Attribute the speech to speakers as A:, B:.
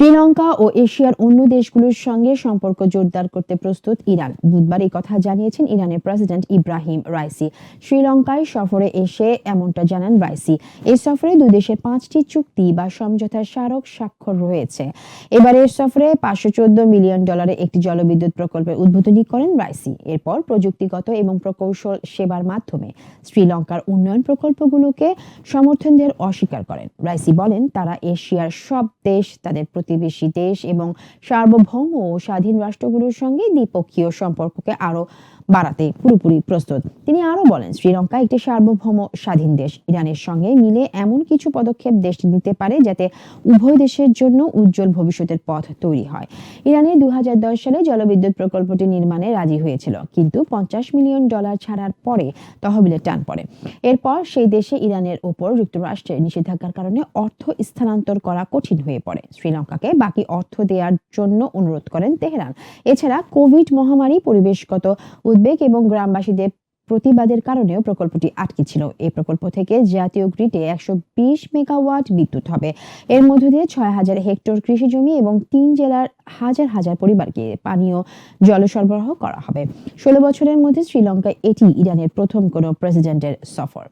A: শ্রীলঙ্কা ও এশিয়ার অন্য দেশগুলোর সঙ্গে সম্পর্ক জোরদার করতে প্রস্তুত ইরান। বুধবার এই কথা জানিয়েছেন ইরানের প্রেসিডেন্ট ইব্রাহিম রাইসি। শ্রীলঙ্কায় সফরে এসে এমনটা জানান রাইসি। এই সফরে দুই দেশের পাঁচটি চুক্তি বা সমঝোতার স্মারক স্বাক্ষর রয়েছে। এবারের সফরে পাঁচশো চোদ্দ মিলিয়ন ডলারের একটি জলবিদ্যুৎ প্রকল্পের উদ্বোধনী করেন রাইসি। এরপর প্রযুক্তিগত এবং প্রকৌশল সেবার মাধ্যমে শ্রীলঙ্কার উন্নয়ন প্রকল্পগুলোকে সমর্থন দেওয়ার অস্বীকার করেন। রাইসি বলেন, তারা এশিয়ার সব দেশ তাদের প্রতিবেশী দেশ এবং সার্বভৌম ও স্বাধীন রাষ্ট্রগুলোর সঙ্গে দ্বিপক্ষীয় সম্পর্ককে আরও বাড়াতে পুরোপুরি প্রস্তুত। তিনি আরও বলেন, শ্রীলঙ্কা একটি সার্বভৌম স্বাধীন দেশ। ইরানের সঙ্গে মিলে এমন কিছু পদক্ষেপ দেশটি নিতে পারে যাতে উভয় দেশের জন্য উজ্জ্বল ভবিষ্যতের পথ তৈরি হয়। ইরানের দু সালে জলবিদ্যুৎ প্রকল্পটি নির্মাণে রাজি হয়েছিল, কিন্তু পঞ্চাশ মিলিয়ন ডলার ছাড়ার পরে তহবিলে টান পড়ে। এরপর সেই দেশে ইরানের ওপর যুক্তরাষ্ট্রের নিষেধাজ্ঞার কারণে অর্থ স্থানান্তর করা কঠিন হয়ে পড়ে। শ্রীলঙ্কাকে বাকি অর্থ দেওয়ার জন্য অনুরোধ করেন তেহরান। এছাড়া কোভিড মহামারী পরিবেশগত উদ্বেগ এবং গ্রামবাসীদের প্রতিবাদের কারণেও প্রকল্পটি আটকে ছিল। এই প্রকল্প থেকে জাতীয় গ্রিডে একশো বিশ মেগাওয়াট বিদ্যুৎ হবে। এর মধ্য দিয়ে ছয় হাজার হেক্টর কৃষি জমি এবং তিন জেলার হাজার হাজার পরিবারকে পানীয় জল সরবরাহ করা হবে। ষোলো বছরের মধ্যে শ্রীলঙ্কা এটি ইরানের প্রথম কোনো প্রেসিডেন্টের সফর।